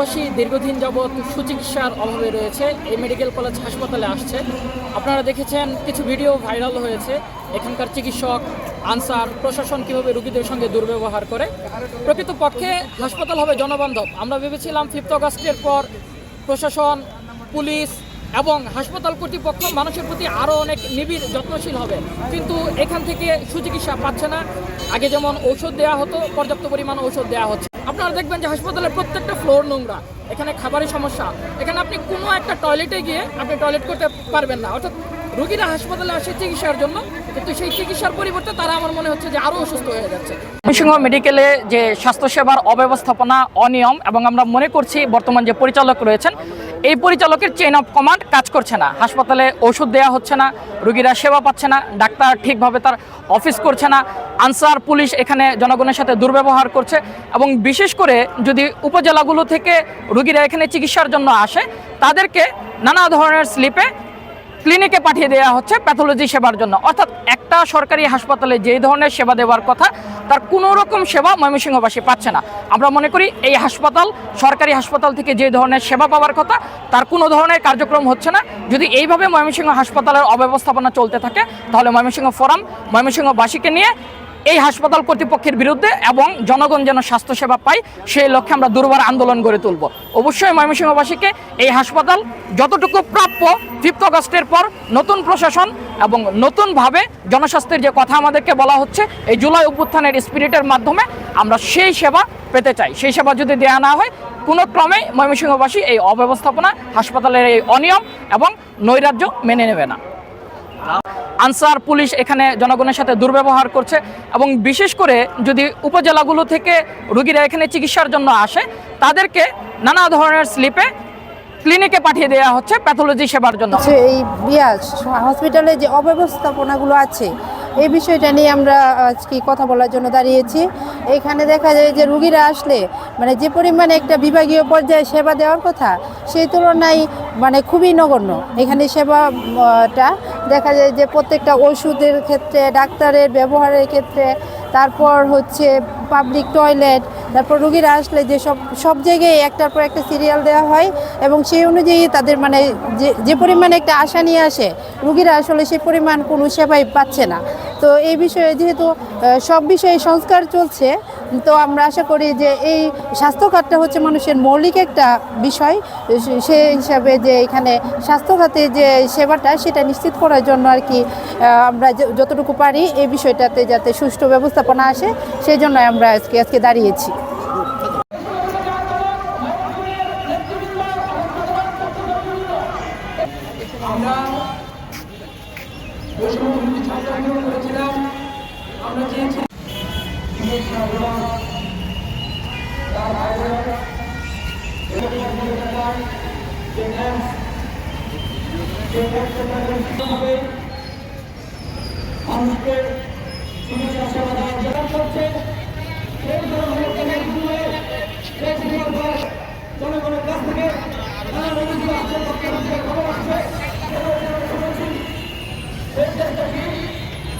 ময়মনসিংহবাসী দীর্ঘদিন যাবৎ সুচিকিৎসার অভাবে রয়েছে, এই মেডিকেল কলেজ হাসপাতালে আসছে। আপনারা দেখেছেন, কিছু ভিডিও ভাইরাল হয়েছে। এখানকার চিকিৎসক, আনসার, প্রশাসন কীভাবে রোগীদের সঙ্গে দুর্ব্যবহার করে। প্রকৃতপক্ষে হাসপাতাল হবে জনবান্ধব। আমরা ভেবেছিলাম ফিফথ অগাস্টের পর প্রশাসন, পুলিশ এবং হাসপাতাল কর্তৃপক্ষ মানুষের প্রতি আরও অনেক নিবিড়, যত্নশীল হবে। কিন্তু এখান থেকে সুচিকিৎসা পাচ্ছে না। আগে যেমন ঔষধ দেওয়া হতো, পর্যাপ্ত পরিমাণ ঔষধ দেওয়া হচ্ছে আপনারা দেখবেন যে হাসপাতালের প্রত্যেকটা ফ্লোর নোংরা, এখানে খাবারের সমস্যা। এখানে আপনি কোনো একটা টয়লেটে গিয়ে আপনি টয়লেট করতে পারবেন না। অর্থাৎ রোগীরা হাসপাতালে আসে চিকিৎসার জন্য, কিন্তু সেই চিকিৎসার পরিবর্তে তারা আমার মনে হচ্ছে যে আরও অসুস্থ হয়ে যাচ্ছে। ময়মনসিংহ মেডিকেলে যে স্বাস্থ্যসেবার অব্যবস্থাপনা অনিয়ম এবং আমরা মনে করছি বর্তমান যে পরিচালক রয়েছেন, এই পরিচালকের চেইন অফ কমান্ড কাজ করছে না। হাসপাতালে ওষুধ দেওয়া হচ্ছে না, রোগীরা সেবা পাচ্ছে না, ডাক্তার ঠিকভাবে তার অফিস করছে না, আনসার, পুলিশ এখানে জনগণের সাথে দুর্ব্যবহার করছে এবং বিশেষ করে যদি উপজেলাগুলো থেকে রোগীরা এখানে চিকিৎসার জন্য আসে, তাদেরকে নানা ধরনের স্লিপে ক্লিনিকে পাঠিয়ে দেওয়া হচ্ছে প্যাথোলজি সেবার জন্য। অর্থাৎ একটা সরকারি হাসপাতালে যেই ধরনের সেবা দেওয়ার কথা, তার কোনো রকম সেবা ময়মনসিংহবাসী পাচ্ছে না। আমরা মনে করি এই হাসপাতাল, সরকারি হাসপাতাল থেকে যে ধরনের সেবা পাওয়ার কথা, তার কোনো ধরনের কার্যক্রম হচ্ছে না। যদি এইভাবে ময়মনসিংহ হাসপাতালের অব্যবস্থাপনা চলতে থাকে, তাহলে ময়মনসিংহ ফোরাম ময়মনসিংহবাসীকে নিয়ে এই হাসপাতাল কর্তৃপক্ষের বিরুদ্ধে এবং জনগণ যেন স্বাস্থ্যসেবা পায়, সেই লক্ষ্যে আমরা দুর্বার আন্দোলন গড়ে তুলব। অবশ্যই ময়মনসিংহবাসীকে এই হাসপাতাল যতটুকু প্রাপ্য ফিফথ অগস্টের পর নতুন প্রশাসন এবং নতুনভাবে জনস্বাস্থ্যের যে কথা আমাদেরকে বলা হচ্ছে, এই জুলাই অভ্যুত্থানের স্পিরিটের মাধ্যমে আমরা সেই সেবা পেতে চাই। সেই সেবা যদি দেওয়া না হয়, কোনো ক্রমেই ময়মনসিংহবাসী এই অব্যবস্থাপনা, হাসপাতালের এই অনিয়ম এবং নৈরাজ্য মেনে নেবে না। আনসার পুলিশ এখানে জনগণের সাথে দুর্ব্যবহার করছে এবং বিশেষ করে যদি উপজেলাগুলো থেকে রোগীরা এখানে চিকিৎসার জন্য আসে, তাদেরকে নানা ধরনের স্লিপে ক্লিনিকে পাঠিয়ে দেওয়া হচ্ছে প্যাথোলজি সেবার জন্য। এই বিয়াস হসপিটালে যে অব্যবস্থাপনাগুলো আছে, এই বিষয়টা নিয়ে আমরা আজকে কথা বলার জন্য দাঁড়িয়েছি। এখানে দেখা যায় যে রুগীরা আসলে মানে যে পরিমাণে একটা বিভাগীয় পর্যায়ে সেবা দেওয়ার কথা, সেই তুলনায় মানে খুবই নগণ্য। এখানে সেবাটা দেখা যায় যে প্রত্যেকটা ওষুধের ক্ষেত্রে ডাক্তারের ব্যবহারের ক্ষেত্রে তারপর হচ্ছে পাবলিক টয়লেট তারপর রুগীরা আসলে যে সব সব জায়গায় একটার পর একটা সিরিয়াল দেওয়া হয় এবং সেই অনুযায়ী তাদের মানে যে যে পরিমাণে একটা আশা নিয়ে আসে, রুগীরা আসলে সেই পরিমাণ কোনো সেবাই পাচ্ছে না। তো এই বিষয়ে যেহেতু সব বিষয়ে সংস্কার চলছে, তো আমরা আশা করি যে এই স্বাস্থ্য খাতটা হচ্ছে মানুষের মৌলিক একটা বিষয়। সে- সে হিসাবে যে এখানে স্বাস্থ্য খাতে যে সেবাটা, সেটা নিশ্চিত করার জন্য আর কি আমরা যতটুকু পারি এই বিষয়টাতে যাতে সুষ্ঠু ব্যবস্থাপনা আসে, সেই জন্য আমরা আজকে আজকে দাঁড়িয়েছি। আমরা দুটি ছাত্র আন্দোলন করেছিলাম। আমরা চেয়েছি তার মানুষকে চিকিৎসা সেবা দেওয়ার জন্য করছে সেই জনগণের কাছ থেকে নানা অভিযোগ আসছে তথ্য